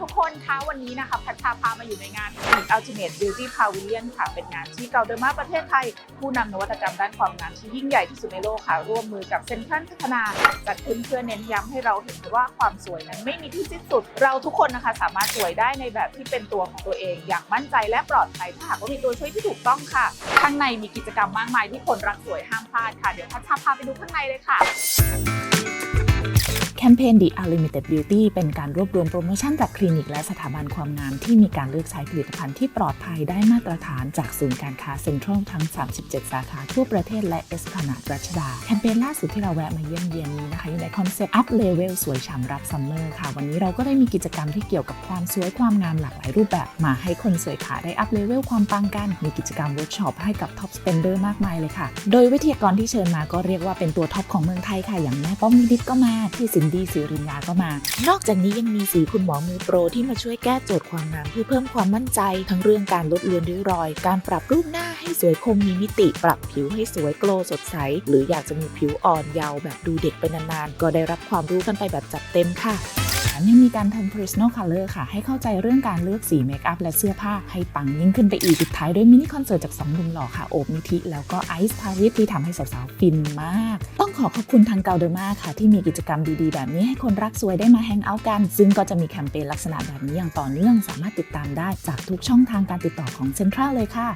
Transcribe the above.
ทุกคนคะวันนี้นะคะพัชชาพามาอยู่ในงาน Ultimate Beauty Pavilion ค่ะ เป็นงานที่เกาเดอร์มาประเทศไทย ผู้นำนวัตกรรมด้านความงามที่ยิ่งใหญ่ที่สุดในโลกค่ะ ร่วมมือกับเซ็นทรัลพัฒนา จัดขึ้นเพื่อเน้นย้ำให้เราเห็นว่าความสวยนั้นไม่มีที่สิ้นสุด เราทุกคนนะคะสามารถสวยได้ในแบบที่เป็นตัวของตัวเอง อย่างมั่นใจและปลอดภัยถ้าหากว่ามีตัวช่วยที่ถูกต้องค่ะ ข้างในมีกิจกรรมมากมายที่คนรักสวยห้ามพลาดค่ะ เดี๋ยวพัชชาพาไปดูข้างในเลยค่ะ แคมเปญ The Unlimited Beauty เป็นการรวบรวมโปรโมชั่นจากคลินิกและสถาบันความงามที่มีการเลือกใช้ผลิตภัณฑ์ที่ปลอดภัยได้มาตรฐานจากศูนย์การค้าเซ็นทรัลทั้ง 37 สาขาทั่วประเทศและเอสพนาดรัชดา แคมเปญล่าสุดที่เราแวะมาเยี่ยมเยียนนี้นะคะอยู่ในคอนเซ็ปต์ Up Level สวยฉ่ำรับซัมเมอร์ค่ะ วันนี้เราก็ได้มีกิจกรรมที่เกี่ยวกับความสวยความงามหลากหลายรูปแบบ มาให้คนสวยขาได้ Up Level ความปังกัน มีกิจกรรมเวิร์กช็อปให้กับ Top Spender มากมายเลยค่ะ โดยวิทยากรที่เชิญมาก็เรียกว่าเป็นตัวท็อปของเมืองไทยค่ะอย่างแม่ป้อมนิดก็มาพี่ซินดี้สิริญญาก็มา นอกจากนี้ยังมีสีคุณหมอมือโปรที่มาช่วยแก้โจทย์ความงามเพื่อเพิ่มความมั่นใจ ทั้งเรื่องการลดเลือนริ้วรอย การปรับรูปหน้าให้สวยคมมีมิติ ปรับผิวให้สวยโกลสดใส หรืออยากจะมีผิวอ่อนเยาว์แบบดูเด็กไปนานๆ ก็ได้รับความรู้กันไปแบบจัดเต็มค่ะแถมยังมีการทำ personal color ค่ะ ให้เข้าใจเรื่องการเลือกสีเมคอัพและเสื้อผ้า ให้ปังยิ่งขึ้นไปอีก สุดท้ายด้วยมินิคอนเสิร์ตจากสองหนุ่มหล่อค่ะ โอบนิธิ แล้วก็ไอซ์พาริสที่ทำให้สาวๆ ฟินมาก ต้องขอขอบคุณทางเกาเดอร์มาค่ะ ที่มีกิจกรรมดีๆ แบบนี้ให้คนรักสวยได้มาแฮงเอาท์กัน ซึ่งก็จะมีแคมเปญลักษณะแบบนี้อย่างต่อเนื่องสามารถติดตามได้จากทุกช่องทางการติดต่อของเซ็นทรัลเลยค่ะ